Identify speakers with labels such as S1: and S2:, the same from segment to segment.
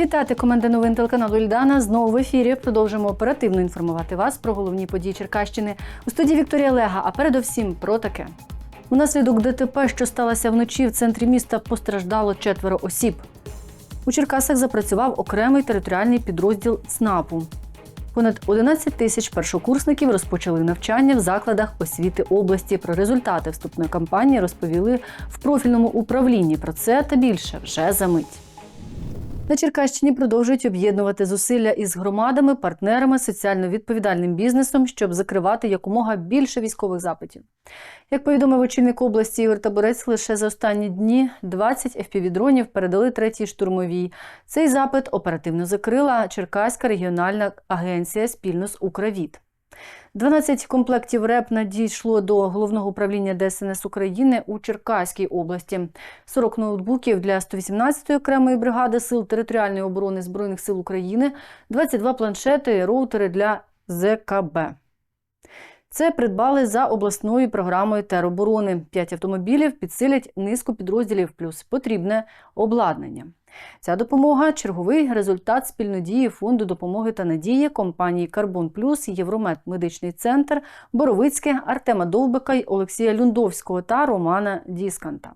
S1: вітати команда новин телеканалу Ільдана. Знову в ефірі продовжимо оперативно інформувати вас про головні події Черкащини у студії Вікторія Лега. А передовсім про таке. Унаслідок ДТП, що сталося вночі в центрі міста, постраждало четверо осіб. У Черкасах запрацював окремий територіальний підрозділ ЦНАПу. Понад 11 тисяч першокурсників розпочали навчання в закладах освіти області. Про результати вступної кампанії розповіли в профільному управлінні. Про це та більше вже за мить. На Черкащині продовжують об'єднувати зусилля із громадами, партнерами, соціально відповідальним бізнесом, щоб закривати якомога більше військових запитів. Як повідомив очільник області Ігор Таборець, лише за останні дні 20 FPV-дронів передали третій штурмовій. Цей запит оперативно закрила Черкаська регіональна агенція спільно з Укравіт. 12 комплектів РЕП надійшло до головного управління ДСНС України у Черкаській області. 40 ноутбуків для 118-ї окремої бригади сил територіальної оборони Збройних сил України, 22 планшети роутери для ЗКБ. Це придбали за обласною програмою тероборони. П'ять автомобілів підсилять низку підрозділів плюс потрібне обладнання. Ця допомога черговий результат спільнодії фонду допомоги та надії компанії Карбон Плюс, Євромед Медичний центр, Боровицьке, Артема Довбика й Олексія Люндовського та Романа Дісканта.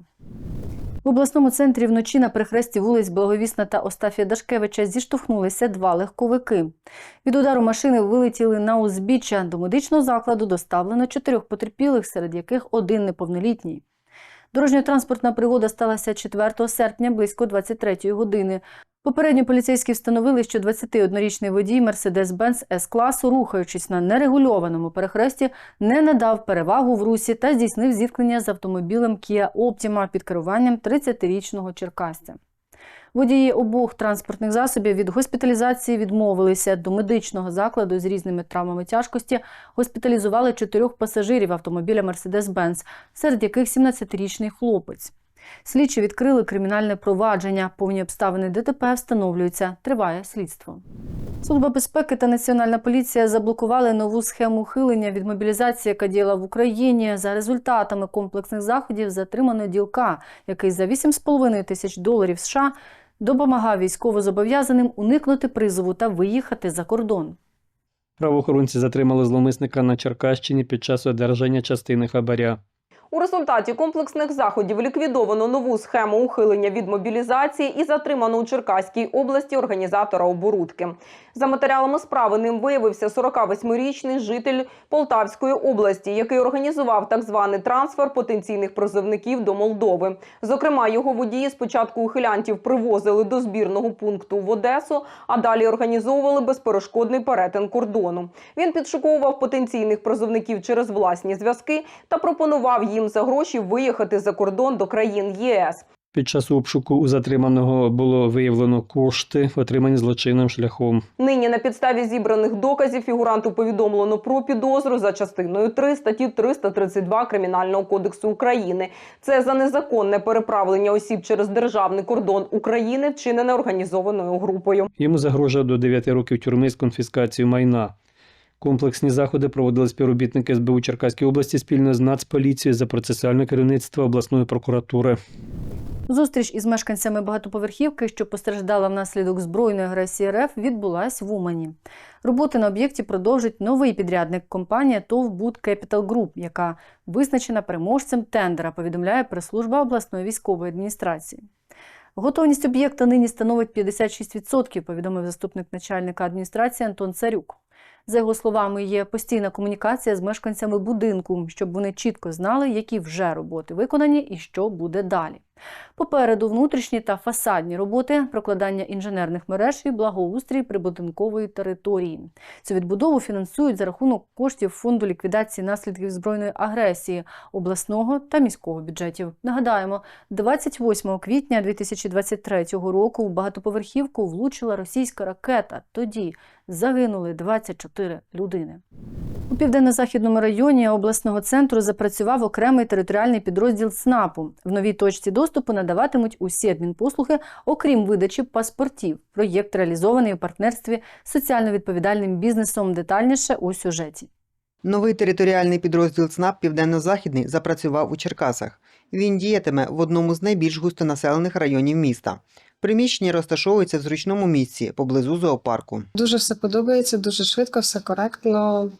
S1: В обласному центрі вночі на перехресті вулиць Благовісна та Остафія Дашкевича зіштовхнулися два легковики. Від удару машини вилетіли на узбіччя. До медичного закладу доставлено чотирьох потерпілих, серед яких один неповнолітній. Дорожньо-транспортна пригода сталася 4 серпня близько 23 години. Попередньо поліцейські встановили, що 21-річний водій Mercedes-Benz С-класу, рухаючись на нерегульованому перехресті, не надав перевагу в русі та здійснив зіткнення з автомобілем Kia Optima під керуванням 30-річного черкасця. Водії обох транспортних засобів від госпіталізації відмовилися. До медичного закладу з різними травмами тяжкості госпіталізували чотирьох пасажирів автомобіля Mercedes-Benz, серед яких 17-річний хлопець. Слідчі відкрили кримінальне провадження. Повні обставини ДТП встановлюються. Триває слідство. Служба безпеки та національна поліція заблокували нову схему ухилення від мобілізації, яка діяла в Україні. За результатами комплексних заходів затримано ділка, який за 8,5 тисяч доларів США допомагав військовозобов'язаним уникнути призову та виїхати за кордон.
S2: Правоохоронці затримали зловмисника на Черкащині під час одержання частини хабаря.
S3: У результаті комплексних заходів ліквідовано нову схему ухилення від мобілізації і затримано у Черкаській області організатора оборудки. За матеріалами справи ним виявився 48-річний житель Полтавської області, який організував так званий трансфер потенційних призовників до Молдови. Зокрема, його водії спочатку ухилянтів привозили до збірного пункту в Одесу, а далі організовували безперешкодний перетин кордону. Він підшуковував потенційних призовників через власні зв'язки та пропонував їм за гроші виїхати за кордон до країн ЄС.
S2: Під час обшуку у затриманого було виявлено кошти, отримані злочинним шляхом.
S3: Нині на підставі зібраних доказів фігуранту повідомлено про підозру за частиною 3 статті 332 Кримінального кодексу України. Це за незаконне переправлення осіб через державний кордон України, вчинене організованою групою.
S2: Йому загрожує до 9 років тюрми з конфіскацією майна. Комплексні заходи проводили співробітники СБУ Черкаської області спільно з Нацполіцією за процесуальне керівництво обласної прокуратури.
S1: Зустріч із мешканцями багатоповерхівки, що постраждала внаслідок збройної агресії РФ, відбулась в Умані. Роботи на об'єкті продовжить новий підрядник компанія ТОВ «Буд Capital Group», яка визначена переможцем тендера, повідомляє прес-служба обласної військової адміністрації. Готовність об'єкта нині становить 56%, повідомив заступник начальника адміністрації Антон Царюк. За його словами, є постійна комунікація з мешканцями будинку, щоб вони чітко знали, які вже роботи виконані і що буде далі. Попереду внутрішні та фасадні роботи, прокладання інженерних мереж і благоустрій прибудинкової території. Цю відбудову фінансують за рахунок коштів фонду ліквідації наслідків збройної агресії обласного та міського бюджетів. Нагадаємо, 28 квітня 2023 року в багатоповерхівку влучила російська ракета. Тоді загинули 24 людини. У південно-західному районі обласного центру запрацював окремий територіальний підрозділ ЦНАПу. В новій точці доступу надаватимуть усі адмінпослуги, окрім видачі паспортів. Проєкт реалізований у партнерстві з соціально відповідальним бізнесом. Детальніше у сюжеті.
S4: Новий територіальний підрозділ ЦНАП Південно-Західний запрацював у Черкасах. Він діятиме в одному з найбільш густонаселених районів міста. Приміщення розташовується в зручному місці поблизу зоопарку.
S5: Дуже все подобається, дуже швидко, все коректно.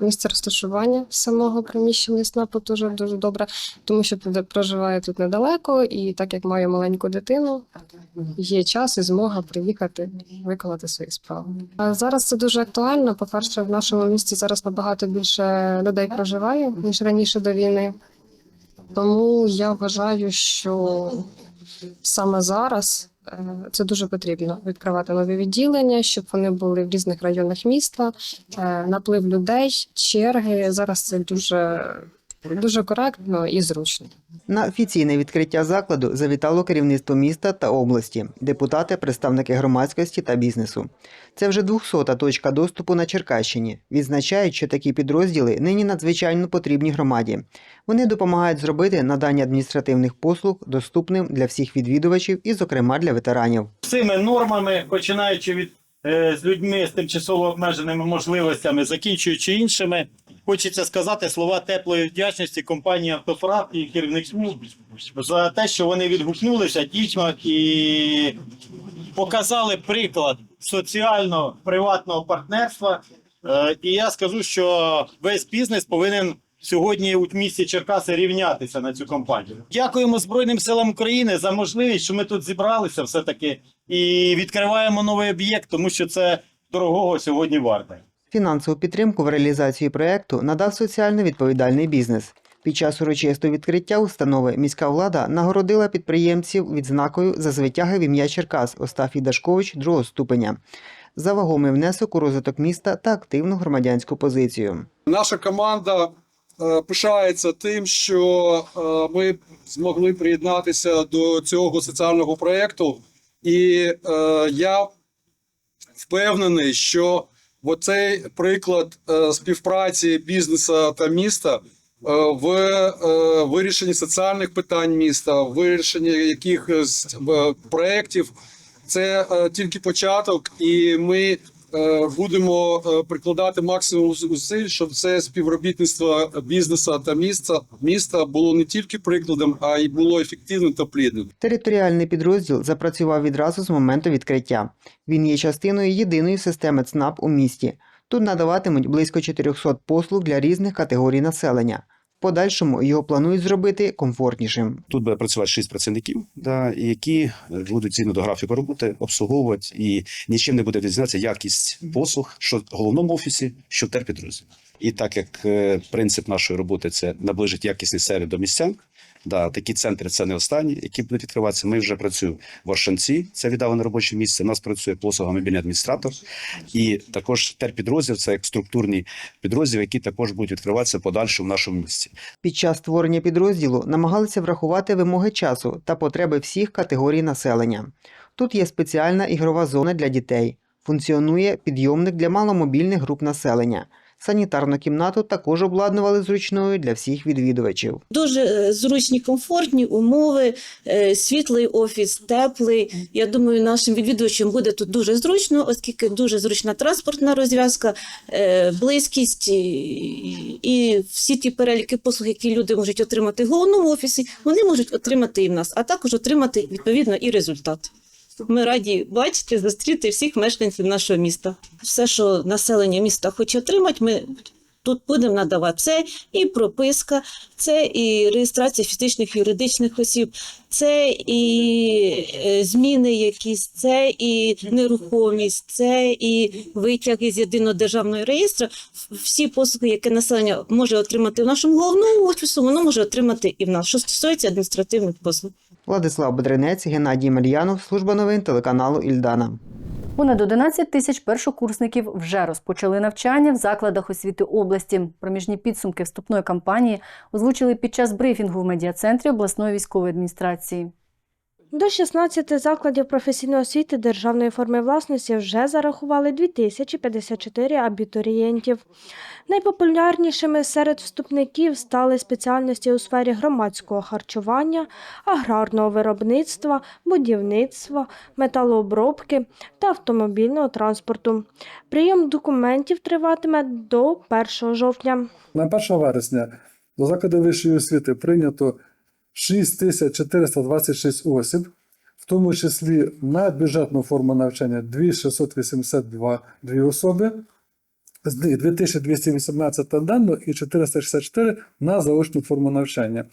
S5: Місце розташування самого приміщення СНАПу дуже дуже добре, тому що проживаю тут недалеко, і так як маю маленьку дитину, є час і змога приїхати виконати свої справи. А зараз це дуже актуально. По-перше, в нашому місті зараз набагато більше людей проживає ніж раніше до війни. Тому я вважаю, що саме зараз е, це дуже потрібно відкривати нові відділення, щоб вони були в різних районах міста. Е, Наплив людей, черги. Зараз це дуже, дуже коректно і зручно.
S4: На офіційне відкриття закладу завітало керівництво міста та області, депутати, представники громадськості та бізнесу. Це вже 200-та точка доступу на Черкащині. Відзначають, що такі підрозділи нині надзвичайно потрібні громаді. Вони допомагають зробити надання адміністративних послуг доступним для всіх відвідувачів і, зокрема, для ветеранів.
S6: цими нормами, починаючи від з людьми з тимчасово обмеженими можливостями, закінчуючи іншими, хочеться сказати слова теплої вдячності компанії Автофрат і керівництву за те, що вони відгукнулися дійсно і показали приклад соціально-приватного партнерства. Е, і я скажу, що весь бізнес повинен. Сьогодні у місті Черкаси рівнятися на цю компанію. Дякуємо Збройним силам України за можливість, що ми тут зібралися все таки і відкриваємо новий об'єкт, тому що це дорогого сьогодні варте.
S4: Фінансову підтримку в реалізації проекту надав соціально відповідальний бізнес. Під час урочистого відкриття установи міська влада нагородила підприємців відзнакою за звитяги в ім'я Черкас Остафій Дашкович другого ступеня за вагомий внесок у розвиток міста та активну громадянську позицію.
S7: Наша команда пишається тим, що е, ми змогли приєднатися до цього соціального проєкту, і е, я впевнений, що оцей приклад е, співпраці бізнесу та міста е, в е, вирішенні соціальних питань міста, в вирішенні якихось е, проєктів, це е, тільки початок, і ми е, будемо е, прикладати максимум зусиль, щоб це співробітництво бізнесу та міста міста було не тільки прикладом, а й було ефективним та плідним.
S4: Територіальний підрозділ запрацював відразу з моменту відкриття. Він є частиною єдиної системи ЦНАП у місті. Тут надаватимуть близько 400 послуг для різних категорій населення. Подальшому його планують зробити комфортнішим.
S8: Тут буде працювати шість працівників, да, які будуть згідно до графіку роботи обслуговувати і нічим не буде відрізнятися якість послуг, що в головному офісі, що в терпідрозділі. І так як е, принцип нашої роботи це наближить якісний сервіс до містян. Да, такі центри це не останні, які будуть відкриватися. Ми вже працюємо в Оршанці, це віддалене робоче місце. У нас працює послуга мобільний адміністратор, і також терпідрозділ це як структурні підрозділи, які також будуть відкриватися подальше в нашому місті.
S4: Під час створення підрозділу намагалися врахувати вимоги часу та потреби всіх категорій населення. Тут є спеціальна ігрова зона для дітей, функціонує підйомник для маломобільних груп населення. Санітарну кімнату також обладнували зручною для всіх відвідувачів.
S9: Дуже е, зручні, комфортні умови, е, світлий офіс, теплий. Я думаю, нашим відвідувачам буде тут дуже зручно, оскільки дуже зручна транспортна розв'язка, е, близькість і, всі ті переліки послуг, які люди можуть отримати в головному офісі, вони можуть отримати і в нас, а також отримати відповідно і результат. Ми раді бачити, зустріти всіх мешканців нашого міста. Все, що населення міста хоче отримати, ми тут будемо надавати. Це і прописка, це і реєстрація фізичних юридичних осіб, це і е, зміни якісь, це і нерухомість, це і витяги з єдиного державного реєстру. Всі послуги, які населення може отримати в нашому головному офісу, воно може отримати і в нас, що стосується адміністративних послуг.
S4: Владислав Бедренець, Геннадій Мальянов, служба новин телеканалу Ільдана.
S1: Понад 11 тисяч першокурсників вже розпочали навчання в закладах освіти області. Проміжні підсумки вступної кампанії озвучили під час брифінгу в медіа-центрі обласної військової адміністрації.
S10: До 16 закладів професійної освіти державної форми власності вже зарахували 2054 абітурієнтів. Найпопулярнішими серед вступників стали спеціальності у сфері громадського харчування, аграрного виробництва, будівництва, металообробки та автомобільного транспорту. Прийом документів триватиме до 1 жовтня.
S11: На 1 вересня до закладів вищої освіти прийнято 6426 осіб, в тому числі на бюджетну форму навчання 2682 дві особи, з них 2218 на денну і 464 на заочну форму навчання.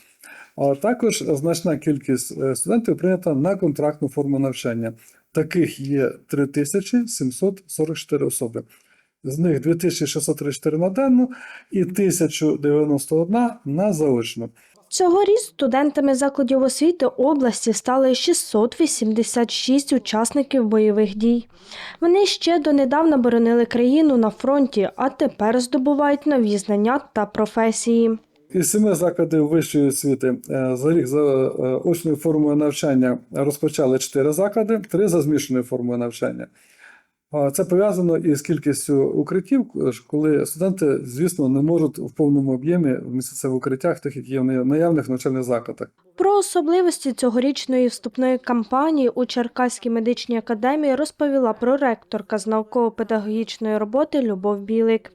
S11: А також значна кількість е, студентів прийнята на контрактну форму навчання. Таких є 3744 особи. З них 2634 на денну і 1091 на заочну.
S10: Цьогоріч студентами закладів освіти області стали 686 учасників бойових дій. Вони ще донедавна боронили країну на фронті, а тепер здобувають нові знання та професії.
S11: Із семи закладів вищої освіти е, за рік за е, очною формою навчання розпочали чотири заклади, три за змішаною формою навчання. Це пов'язано із кількістю укриттів, коли студенти, звісно, не можуть в повному об'ємі вміститися в укриттях, тих, які є в наявних навчальних закладах.
S10: Про особливості цьогорічної вступної кампанії у Черкаській медичній академії розповіла проректорка з науково-педагогічної роботи Любов Білик.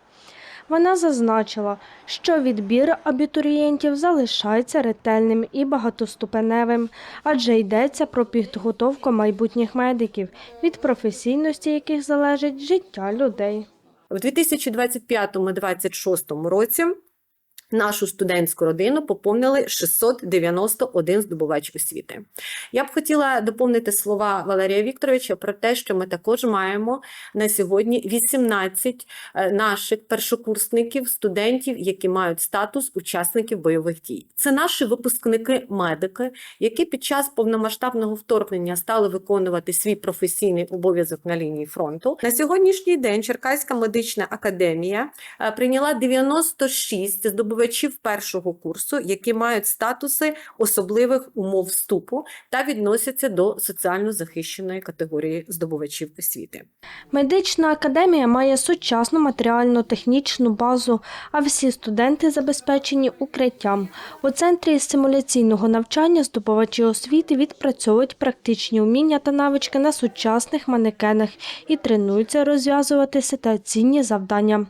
S10: Вона зазначила, що відбір абітурієнтів залишається ретельним і багатоступеневим, адже йдеться про підготовку майбутніх медиків, від професійності яких залежить життя людей.
S12: У 2025-2026 році нашу студентську родину поповнили 691 здобувач освіти. Я б хотіла доповнити слова Валерія Вікторовича про те, що ми також маємо на сьогодні 18 е, наших першокурсників, студентів, які мають статус учасників бойових дій. Це наші випускники-медики, які під час повномасштабного вторгнення стали виконувати свій професійний обов'язок на лінії фронту. На сьогоднішній день Черкаська медична академія е, прийняла 96 здобувачів першого курсу, які мають статуси особливих умов вступу та відносяться до соціально захищеної категорії здобувачів освіти.
S10: Медична академія має сучасну матеріально-технічну базу, а всі студенти забезпечені укриттям. У центрі симуляційного навчання здобувачі освіти відпрацьовують практичні вміння та навички на сучасних манекенах і тренуються розв'язувати ситуаційні завдання.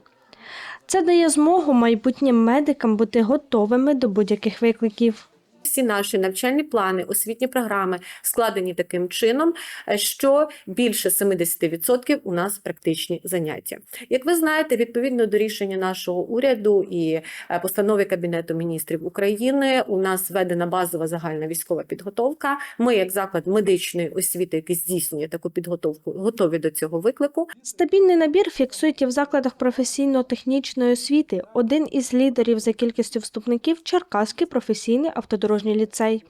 S10: Це дає змогу майбутнім медикам бути готовими до будь-яких викликів.
S12: Всі наші навчальні плани, освітні програми складені таким чином, е, що більше 70% у нас практичні заняття. Як ви знаєте, відповідно до рішення нашого уряду і е, постанови Кабінету міністрів України, у нас введена базова загальна військова підготовка. Ми, як заклад медичної освіти, який здійснює таку підготовку, готові до цього виклику.
S10: Стабільний набір фіксують і в закладах професійно-технічної освіти. Один із лідерів за кількістю вступників Черкаський професійний автодорожній ліцей.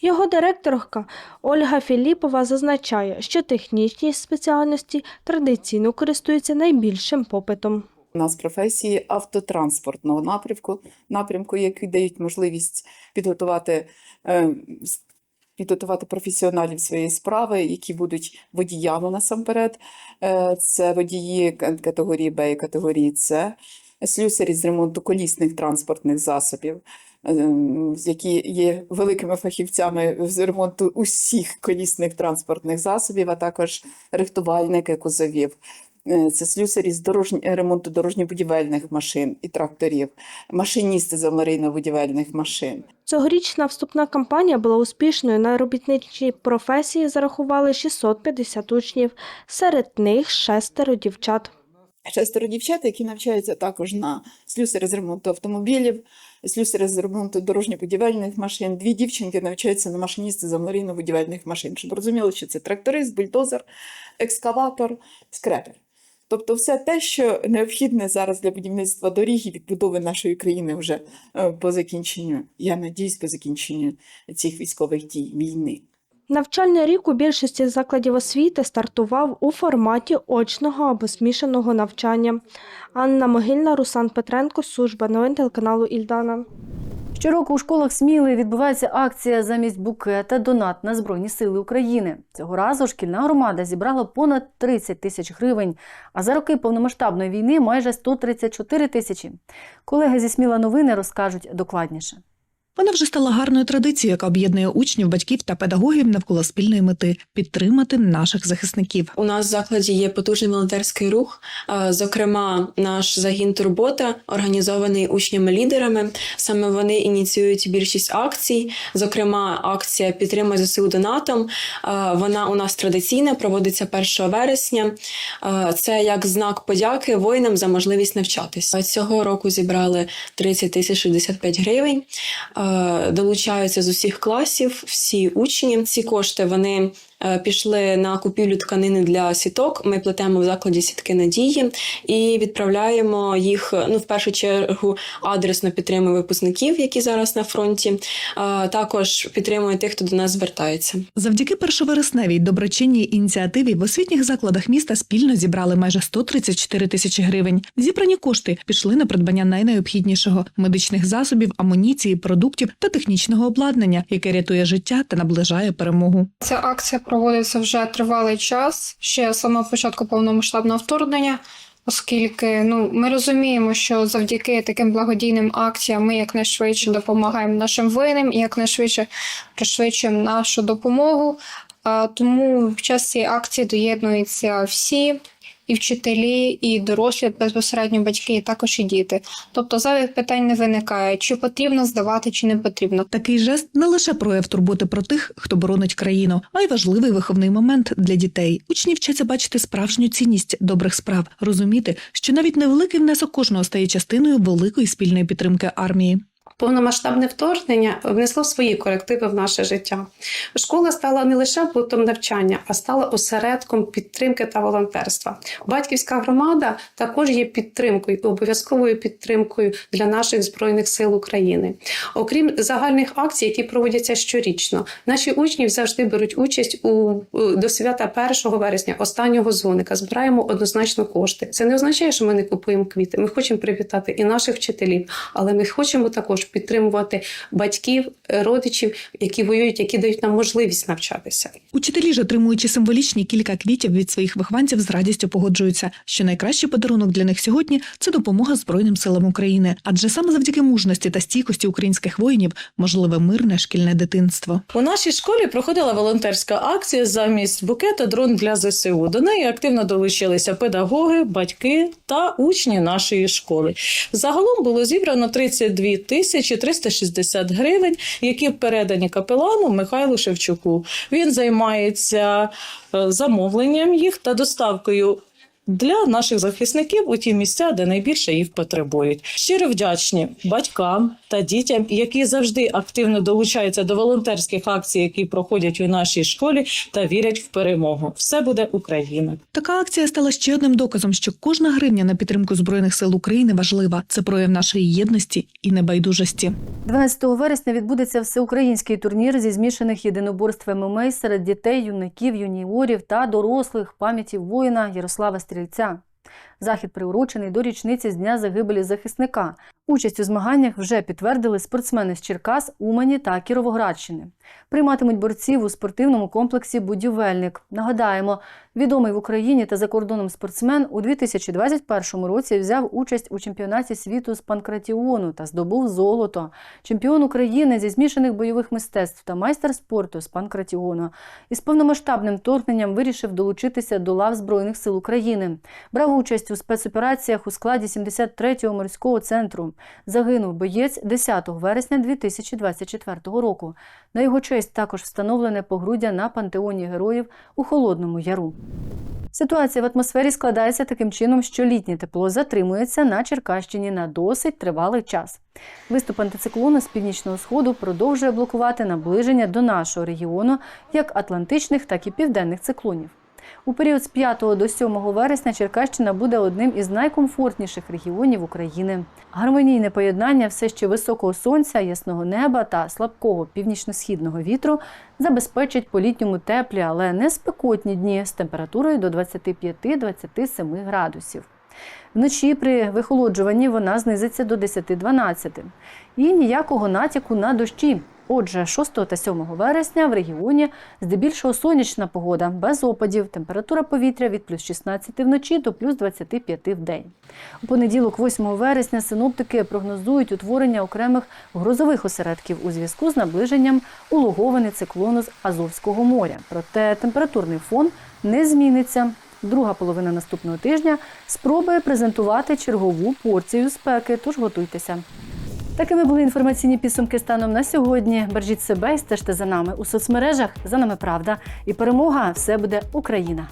S10: Його директорка Ольга Філіпова зазначає, що технічні спеціальності традиційно користуються найбільшим попитом.
S13: У нас професії автотранспортного напрямку, напрямку, які дають можливість підготувати, е, підготувати професіоналів своєї справи, які будуть водіями насамперед. Е, Це водії категорії Б і категорії С, слюсарі з ремонту колісних транспортних засобів. Е, Які є великими фахівцями з ремонту усіх колісних транспортних засобів, а також рихтувальники кузовів. Е, Це слюсарі з дорожні, ремонту дорожньо-будівельних машин і тракторів, машиністи з аварійно-будівельних машин.
S10: Цьогорічна вступна кампанія була успішною. На робітничі професії зарахували 650 учнів, серед них шестеро дівчат.
S13: Шестеро дівчат, які навчаються також на слюсарі з ремонту автомобілів, слюсарі з ремонту дорожньо-будівельних машин. Дві дівчинки навчаються на машиністи з аварійно-будівельних машин. Щоб розуміли, що це тракторист, бульдозер, екскаватор, скрепер. Тобто все те, що необхідне зараз для будівництва доріг і відбудови нашої країни вже е, по закінченню, я надіюсь, по закінченню цих військових дій війни.
S10: Навчальний рік у більшості закладів освіти стартував у форматі очного або змішаного навчання. Анна Могильна, Руслан Петренко, служба новин телеканалу Ільдана.
S1: Щороку у школах Сміли відбувається акція замість букета донат на Збройні Сили України. Цього разу шкільна громада зібрала понад 30 тисяч гривень, а за роки повномасштабної війни майже 134 тисячі. Колеги зі Сміла новини розкажуть докладніше.
S7: Вона вже стала гарною традицією, яка об'єднує учнів, батьків та педагогів навколо спільної мети підтримати наших захисників.
S14: У нас в закладі є потужний волонтерський рух. Зокрема, наш загін Турбота організований учнями-лідерами. Саме вони ініціюють більшість акцій. Зокрема, акція Підтримай ЗСУ донатом. Вона у нас традиційна, проводиться 1 вересня. Це як знак подяки воїнам за можливість навчатися. Цього року зібрали 30 тисяч 65 гривень. Е, Долучаються з усіх класів, всі учні. Ці кошти вони пішли на купівлю тканини для сіток. Ми плетемо в закладі сітки надії і відправляємо їх. Ну, в першу чергу, адресно підтримуємо випускників, які зараз на фронті. Е, Також підтримуємо тих, хто до нас звертається.
S7: Завдяки першовересневій доброчинній ініціативі в освітніх закладах міста спільно зібрали майже 134 тисячі гривень. Зібрані кошти пішли на придбання найнеобхіднішого медичних засобів, амуніції, продуктів та технічного обладнання, яке рятує життя та наближає перемогу.
S15: Ця акція проводиться вже тривалий час, ще з самого початку повномасштабного вторгнення, оскільки ну, ми розуміємо, що завдяки таким благодійним акціям ми якнайшвидше допомагаємо нашим воїнам і якнайшвидше пришвидшуємо нашу допомогу. Тому в час цієї акції доєднуються всі. І вчителі, і дорослі, безпосередньо батьки, і також і діти. Тобто зараз питань не виникає, чи потрібно здавати, чи не потрібно.
S7: Такий жест не лише прояв турботи про тих, хто боронить країну, а й важливий виховний момент для дітей. Учні вчаться бачити справжню цінність добрих справ, розуміти, що навіть невеликий внесок кожного стає частиною великої спільної підтримки армії.
S16: Повномасштабне вторгнення внесло свої корективи в наше життя. Школа стала не лише пунктом навчання, а стала осередком підтримки та волонтерства. Батьківська громада також є підтримкою, обов'язковою підтримкою для наших збройних сил України. Окрім загальних акцій, які проводяться щорічно, наші учні завжди беруть участь у- до свята 1 вересня, останнього дзвоника. Збираємо однозначно кошти. Це не означає, що ми не купуємо квіти. Ми хочемо привітати і наших вчителів, але ми хочемо також підтримувати батьків, родичів, які воюють, які дають нам можливість навчатися.
S7: Учителі ж, отримуючи символічні кілька квітів від своїх вихованців, з радістю погоджуються, що найкращий подарунок для них сьогодні це допомога Збройним силам України, адже саме завдяки мужності та стійкості українських воїнів можливе мирне шкільне дитинство.
S17: У нашій школі проходила волонтерська акція замість букета дрон для ЗСУ. До неї активно долучилися педагоги, батьки та учні нашої школи. Загалом було зібрано 32 тисячі 360 гривень, які передані капелану Михайлу Шевчуку. Він займається е, замовленням їх та доставкою. Для наших захисників у ті місця, де найбільше їх потребують, щиро вдячні батькам та дітям, які завжди активно долучаються до волонтерських акцій, які проходять у нашій школі, та вірять в перемогу. Все буде Україна.
S7: Така акція стала ще одним доказом, що кожна гривня на підтримку збройних сил України важлива. Це прояв нашої єдності і небайдужості.
S1: 12 вересня відбудеться всеукраїнський турнір зі змішаних єдиноборств ММА серед дітей, юнаків, юніорів та дорослих пам'яті воїна Ярослава Стрільця. Захід приурочений до річниці з дня загибелі захисника. Участь у змаганнях вже підтвердили спортсмени з Черкас, Умані та Кіровоградщини. Прийматимуть борців у спортивному комплексі Будівельник. Нагадаємо, відомий в Україні та за кордоном спортсмен у 2021 році взяв участь у чемпіонаті світу з панкратіону та здобув золото. Чемпіон України зі змішаних бойових мистецтв та майстер спорту з панкратіону. Із повномасштабним вторгненням вирішив долучитися до лав Збройних сил України. Брав участь у спецопераціях у складі 73-го морського центру. Загинув боєць 10 вересня 2024 року. На його честь також встановлене погруддя на пантеоні героїв у Холодному Яру. Ситуація в атмосфері складається таким чином, що літнє тепло затримується на Черкащині на досить тривалий час. Виступ антициклону з північного сходу продовжує блокувати наближення до нашого регіону як атлантичних, так і південних циклонів. У період з 5 до 7 вересня Черкащина буде одним із найкомфортніших регіонів України. Гармонійне поєднання все ще високого сонця, ясного неба та слабкого північно-східного вітру забезпечить по літньому теплі, але не спекотні дні з температурою до 25-27 градусів. Вночі при вихолоджуванні вона знизиться до 10-12. І ніякого натяку на дощі. Отже, 6 та 7 вересня в регіоні здебільшого сонячна погода, без опадів, температура повітря від плюс 16 вночі до плюс 25 в день. У понеділок, 8 вересня, синоптики прогнозують утворення окремих грозових осередків у зв'язку з наближенням улоговини циклону з Азовського моря. Проте температурний фон не зміниться. Друга половина наступного тижня спробує презентувати чергову порцію спеки, тож готуйтеся. Такими були інформаційні підсумки станом на сьогодні. Бережіть себе і стежте за нами у соцмережах. За нами правда і перемога все буде Україна.